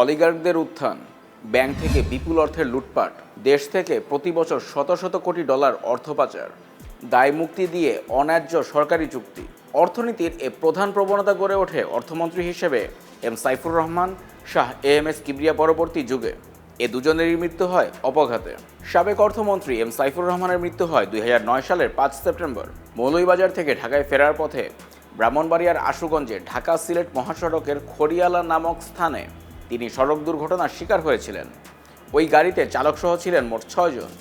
অলিগার্কদের উত্থান, ব্যাংক থেকে বিপুল অর্থের লুটপাট, দেশ থেকে প্রতি বছর শত শত কোটি ডলার অর্থ পাচার, দায় মুক্তি দিয়ে অন্যায্য সরকারি চুক্তি। অর্থনীতির এ প্রধান প্রবণতা গড়ে ওঠে অর্থমন্ত্রী হিসেবে M Saifur Rahman, Shah A M S Kibria পরবর্তী যুগে। এ দুজনেরই মৃত্যু হয় অপঘাতে। সাবেক অর্থমন্ত্রী এম সাইফুর রহমানের মৃত্যু হয় দুই হাজার নয় সালের পাঁচ সেপ্টেম্বর। মৌলভীবাজার থেকে ঢাকায় ফেরার পথে ব্রাহ্মণবাড়িয়ার আশুগঞ্জে ঢাকা সিলেট মহাসড়কের খড়িয়ালা নামক স্থানে তিনি সড়ক দুর্ঘটনার শিকার হয়েছিলেন। ওই গাড়িতে চালকসহ ছিলেন মোট ছয়জন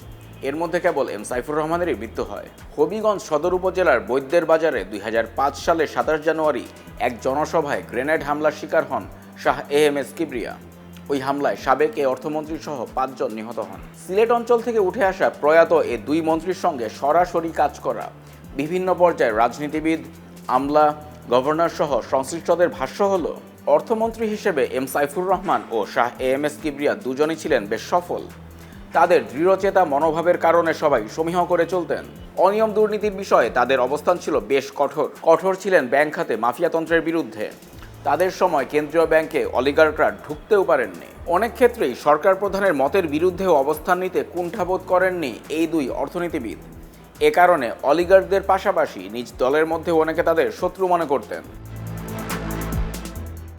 এর মধ্যে কেবল এম সাইফুর রহমানেরই মৃত্যু হয়। হবিগঞ্জ সদর উপজেলার বৈদ্যের বাজারে দুই হাজার পাঁচ সালের সাতাশ জানুয়ারি এক জনসভায় গ্রেনেড হামলার শিকার হন Shah A M S Kibria. ওই হামলায় সাবেক এ অর্থমন্ত্রী সহ পাঁচজন নিহত হন। সিলেট অঞ্চল থেকে উঠে আসা প্রয়াত এ দুই মন্ত্রীর সঙ্গে সরাসরি কাজ করা, বিভিন্ন পর্যায়ে রাজনীতিবিদ, আমলা গভর্নর সহ সংশ্লিষ্টদের ভাষ্য হল অর্থমন্ত্রী হিসেবে M Saifur Rahman O Shah A M S Kibria দুজনই ছিলেন বেশ সফল। তাদের দৃঢ়চেতা মনোভাবের কারণে সবাই সমীহ করে চলতেন। অনিয়ম দুর্নীতির বিষয়ে তাদের অবস্থান ছিল বেশ কঠোর। কঠোর ছিলেন ব্যাংক খাতে মাফিয়াতন্ত্রের বিরুদ্ধে। তাদের সময় কেন্দ্রীয় ব্যাংকে অলিগার্করা ঢুকতেও পারেননি। অনেক ক্ষেত্রেই সরকার প্রধানের মতের বিরুদ্ধেও অবস্থান নিতে কুণ্ঠাবোধ করেননি এই দুই অর্থনীতিবিদ। এ কারণে অলিগার্কদের পাশাপাশি নিজ দলের মধ্যে অনেকে তাদের শত্রু মনে করতেন।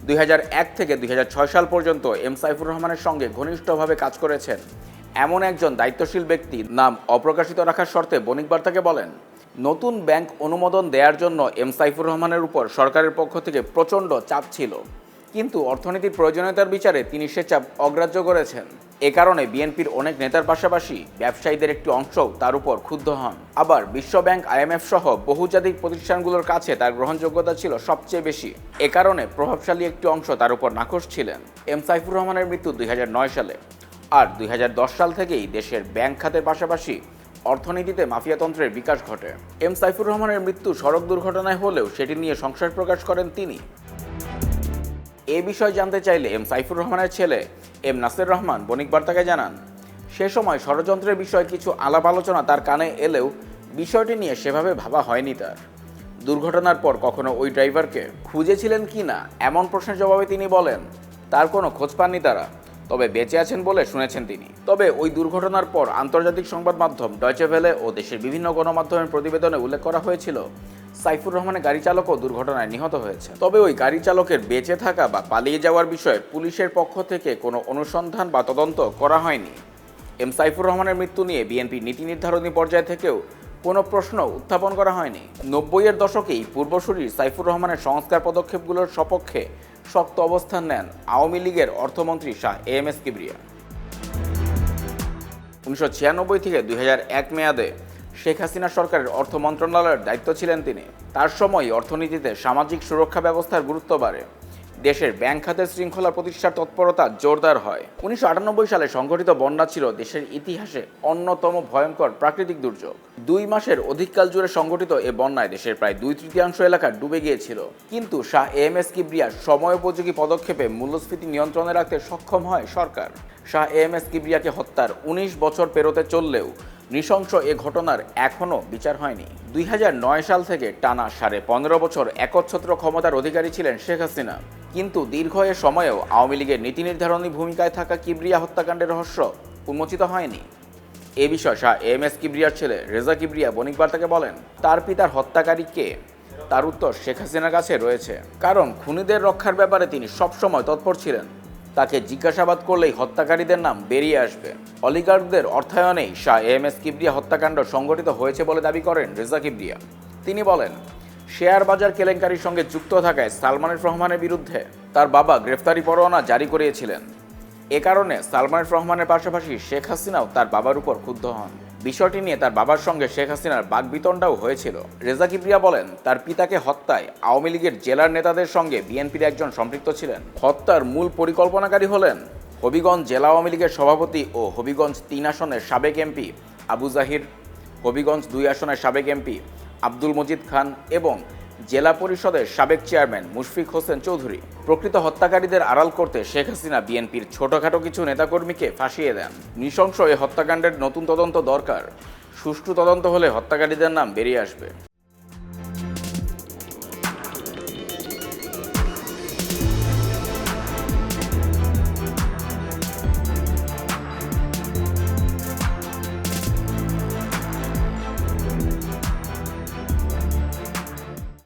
দুই হাজার এক থেকে দুই হাজার ছয় সাল পর্যন্ত এম সাইফুর রহমানের সঙ্গে ঘনিষ্ঠভাবে কাজ করেছেন। এমন একজন দায়িত্বশীল ব্যক্তি, নাম অপ্রকাশিত রাখার শর্তে বণিক বার্তাকে বলেন, নতুন ব্যাংক অনুমোদন দেওয়ার জন্য এম সাইফুর রহমানের উপর সরকারের পক্ষ থেকে প্রচণ্ড চাপ ছিল। কিন্তু অর্থনীতির প্রয়োজনীয়তার বিচারে তিনি সে চাপ অগ্রাহ্য করেছেন। এ কারণে বিএনপির অনেক নেতার পাশাপাশি ব্যবসায়ীদের একটি অংশও তার উপর ক্ষুব্ধ হন। আবার বিশ্বব্যাংক আইএমএফ সহ বহুজাতিক প্রতিষ্ঠানগুলোর কাছে তার গ্রহণযোগ্যতা ছিল সবচেয়ে বেশি। এ কারণে প্রভাবশালী একটি অংশ তার উপর নাকশ ছিলেন। এম সাইফুর রহমানের মৃত্যু দুই হাজার নয় সালে। আর দুই হাজার দশ সাল থেকেই দেশের ব্যাংক খাতের পাশাপাশি অর্থনীতিতে মাফিয়াতন্ত্রের বিকাশ ঘটে। এম সাইফুর রহমানের মৃত্যু সড়ক দুর্ঘটনায় হলেও সেটি নিয়ে সংশয় প্রকাশ করেন তিনি। এ বিষয়ে জানতে চাইলে এম সাইফুর রহমানের ছেলে, এম নাসির রহমান বণিক বার্তাকে জানান। সে সময় ষড়যন্ত্রের বিষয়ে কিছু আলাপ আলোচনা তার কানে এলেও বিষয়টি নিয়ে সেভাবে ভাবা হয়নি তার। দুর্ঘটনার পর কখনো ওই ড্রাইভারকে খুঁজেছিলেন কি না, এমন প্রশ্নের জবাবে তিনি বলেন, তার কোনো খোঁজ পাননি তারা। তবে বেঁচে আছেন বলে শুনেছেন তিনি। তবে ওই দুর্ঘটনার পর আন্তর্জাতিক সংবাদ মাধ্যম ডয়চে ভেলে ও দেশের বিভিন্ন গণমাধ্যমের প্রতিবেদনে উল্লেখ করা হয়েছিল সাইফুর রহমানের গাড়ি চালকও দুর্ঘটনায় নিহত হয়েছে। তবে ওই গাড়ি চালকের বেঁচে থাকা বা পালিয়ে যাওয়ার বিষয়ে পুলিশের পক্ষ থেকে কোনো অনুসন্ধান বা তদন্ত করা হয়নি। এম সাইফুর রহমানের মৃত্যু নিয়ে বিএনপি নীতি নির্ধারণী পর্যায় থেকেও কোনো প্রশ্ন উত্থাপন করা হয়নি। নব্বইয়ের দশকেই পূর্বসূরি সাইফুর রহমানের সংস্কার পদক্ষেপগুলোর সপক্ষে শক্ত অবস্থান নেন আওয়ামী লীগের অর্থমন্ত্রী Shah A M S Kibria. উনিশশো ছিয়ানব্বই থেকে দুই এক মেয়াদে শেখ হাসিনা সরকারের অর্থ মন্ত্রণালয়ের দায়িত্ব ছিলেন তিনি। তার সময় অর্থনীতিতে সামাজিক সুরক্ষা ব্যবস্থার গুরুত্ব বাড়ে। দেশের ব্যাংক খাতের শৃঙ্খলা প্রতিষ্ঠার তৎপরতা জোরদার হয়। উনিশশো আটানব্বই সালে সংঘটিত বন্যা ছিল দেশের ইতিহাসে অন্যতম ভয়ঙ্কর প্রাকৃতিক দুর্যোগ। দুই মাসের অধিককাল জুড়ে সংঘটিত এ বন্যায় দেশের প্রায় দুই তৃতীয়াংশ এলাকা ডুবে গিয়েছিল। কিন্তু শাহ এম এস কিবরিয়ার সময়োপযোগী পদক্ষেপে মূল্যস্ফীতি নিয়ন্ত্রণে রাখতে সক্ষম হয় সরকার। শাহ এম এস কিবরিয়াকে হত্যার উনিশ বছর পেরোতে চললেও নৃশংস এ ঘটনার এখনও বিচার হয়নি। দুই হাজার নয় সাল থেকে টানা সাড়ে পনেরো বছর একচ্ছত্র ক্ষমতার অধিকারী ছিলেন শেখ হাসিনা। কিন্তু দীর্ঘ এ সময়েও আওয়ামী লীগের নীতি নির্ধারণী ভূমিকায় থাকা কিবরিয়া হত্যাকাণ্ডের রহস্য উন্মোচিত হয়নি। এ বিষয়ে শাহ এম এস কিবরিয়ার ছেলে রেজা কিবরিয়া বণিক বার্তাকে বলেন, তার পিতার হত্যাকারী কে? তার উত্তর শেখ হাসিনার কাছে রয়েছে। কারণ খুনিদের রক্ষার ব্যাপারে তিনি সবসময় তৎপর ছিলেন। তাকে জিজ্ঞাসাবাদ করলেই হত্যাকারীদের নাম বেরিয়ে আসবে। অলিগার্কদের অর্থায়নেই শাহ এম এস কিবরিয়া হত্যাকাণ্ড সংঘটিত হয়েছে বলে দাবি করেন রেজা কিবরিয়া। তিনি বলেন, শেয়ার বাজার কেলেঙ্কারির সঙ্গে যুক্ত থাকায় সালমানের রহমানের বিরুদ্ধে তার বাবা গ্রেফতারি পরোয়ানা জারি করিয়েছিলেন। এ কারণে সালমানের রহমানের পাশাপাশি শেখ হাসিনাও তার বাবার উপর ক্ষুব্ধ হন। বিষয়টি নিয়ে তার বাবার সঙ্গে শেখ হাসিনার বাগবিতণ্ডাও হয়েছিল। রেজা কিবরিয়া বলেন, তার পিতাকে হত্যায় আওয়ামী লীগের জেলার নেতাদের সঙ্গে বিএনপির একজন সম্পৃক্ত ছিলেন। হত্যার মূল পরিকল্পনাকারী হলেন হবিগঞ্জ জেলা আওয়ামী লীগের সভাপতি ও হবিগঞ্জ তিন আসনের সাবেক এমপি আবু জাহির, হবিগঞ্জ দুই আসনের সাবেক এমপি আব্দুল মজিদ খান এবং জেলা পরিষদের সাবেক চেয়ারম্যান মুশফিক হোসেন চৌধুরী। প্রকৃত হত্যাকারীদের আড়াল করতে শেখ হাসিনা বিএনপির ছোটখাটো কিছু নেতাকর্মীকে ফাঁসিয়ে দেন। নৃশংস এই হত্যাকাণ্ডের নতুন তদন্ত দরকার। সুষ্ঠু তদন্ত হলে হত্যাকারীদের নাম বেরিয়ে আসবে।